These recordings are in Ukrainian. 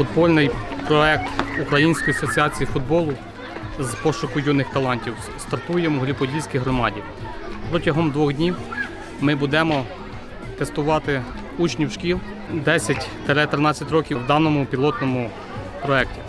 футбольний проект Української асоціації футболу з пошуку юних талантів стартує в Могилі-Подільській громаді. Протягом двох днів ми будемо тестувати учнів шкіл 10-13 років в даному пілотному проєкті.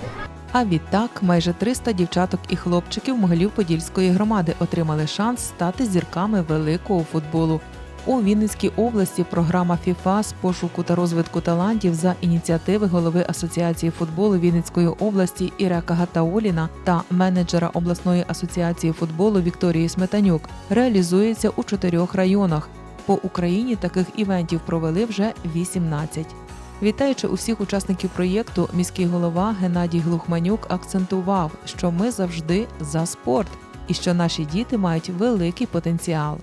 А відтак майже 300 дівчаток і хлопчиків Могилів-Подільської громади отримали шанс стати зірками великого футболу. У Вінницькій області програма ФІФА з пошуку та розвитку талантів за ініціативи голови Асоціації футболу Вінницької області Ірека Гатаоліна та менеджера обласної асоціації футболу Вікторії Сметанюк реалізується у чотирьох районах. По Україні таких івентів провели вже 18. Вітаючи усіх учасників проєкту, міський голова Геннадій Глухманюк акцентував, що ми завжди за спорт і що наші діти мають великий потенціал.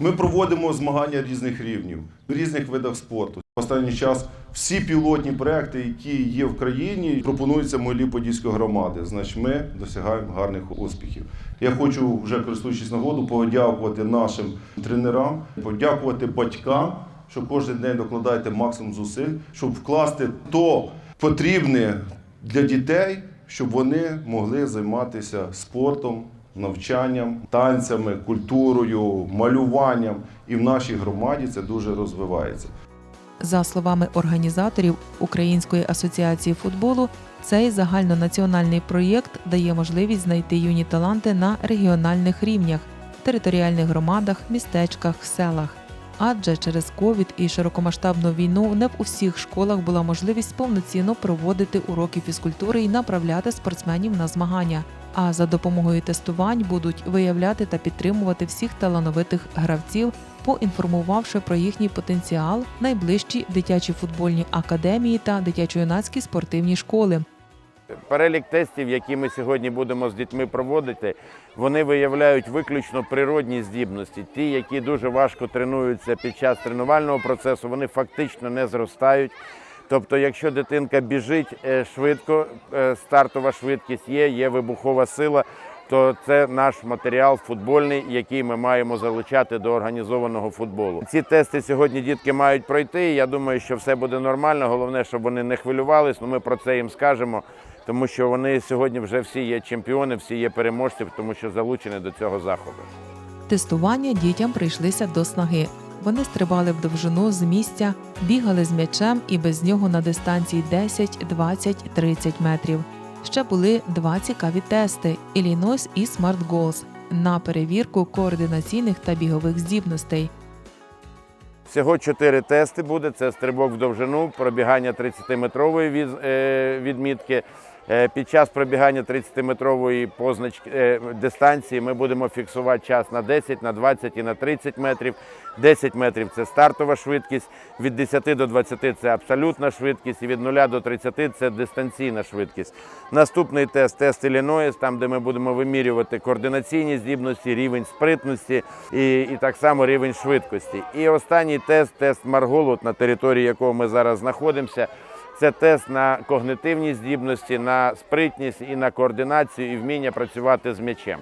Ми проводимо змагання різних рівнів, в різних видах спорту. Останній час всі пілотні проекти, які є в країні, пропонуються молі Подільської громади. Значить, ми досягаємо гарних успіхів. Я хочу, вже користуючись нагоду, подякувати нашим тренерам, подякувати батькам, що кожен день докладаєте максимум зусиль, щоб вкласти то потрібне для дітей, щоб вони могли займатися спортом, навчанням, танцями, культурою, малюванням. І в нашій громаді це дуже розвивається. За словами організаторів Української асоціації футболу, цей загальнонаціональний проєкт дає можливість знайти юні таланти на регіональних рівнях, територіальних громадах, містечках, селах. Адже через ковід і широкомасштабну війну не в усіх школах була можливість повноцінно проводити уроки фізкультури і направляти спортсменів на змагання. А за допомогою тестувань будуть виявляти та підтримувати всіх талановитих гравців, поінформувавши про їхній потенціал найближчі дитячі футбольні академії та дитячо-юнацькі спортивні школи. Перелік тестів, які ми сьогодні будемо з дітьми проводити, вони виявляють виключно природні здібності. Ті, які дуже важко тренуються під час тренувального процесу, вони фактично не зростають. Тобто, якщо дитинка біжить е, швидко, е, стартова швидкість є, є вибухова сила, то це наш матеріал футбольний, який ми маємо залучати до організованого футболу. Ці тести сьогодні дітки мають пройти. Я думаю, що все буде нормально. Головне, щоб вони не хвилювались. Ну ми про це їм скажемо, тому що вони сьогодні вже всі є чемпіони, всі є переможці, тому що залучені до цього заходу. Тестування дітям прийшлися до снаги. Вони стрибали в довжину з місця, бігали з м'ячем і без нього на дистанції 10, 20, 30 метрів. Ще були два цікаві тести Illinois і Smart Goals на перевірку координаційних та бігових здібностей. Всього чотири тести буде: це стрибок в довжину, пробігання 30-метрової е, відмітки. Е, Під час пробігання 30-метрової позначки е, дистанції ми будемо фіксувати час на 10, на 20 і на 30 метрів. 10 метрів це стартова швидкість, від 10 до 20 це абсолютна швидкість, і від 0 до 30 це дистанційна швидкість. Наступний тест тест Іллінойс, там де ми будемо вимірювати координаційні здібності, рівень спритності і, і так само рівень швидкості. І останній тест тест Марголут, на території якого ми зараз знаходимося. Це тест на когнитивні здібності, на спритність і на координацію і вміння працювати з м'ячем.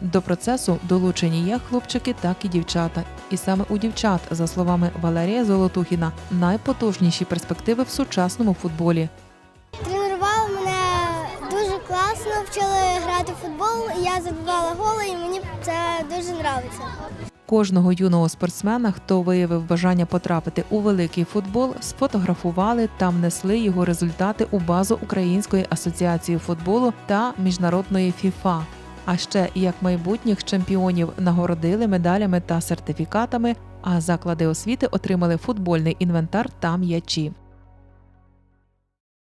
До процесу долучені як хлопчики, так і дівчата. І саме у дівчат, за словами Валерія Золотухіна, найпотужніші перспективи в сучасному футболі. Тренували мене дуже класно, вчили грати в футбол. Я забивала голи, і мені це дуже подобається. Кожного юного спортсмена, хто виявив бажання потрапити у великий футбол, сфотографували та внесли його результати у базу Української асоціації футболу та міжнародної ФІФА. А ще як майбутніх чемпіонів нагородили медалями та сертифікатами. А заклади освіти отримали футбольний інвентар та м'ячі.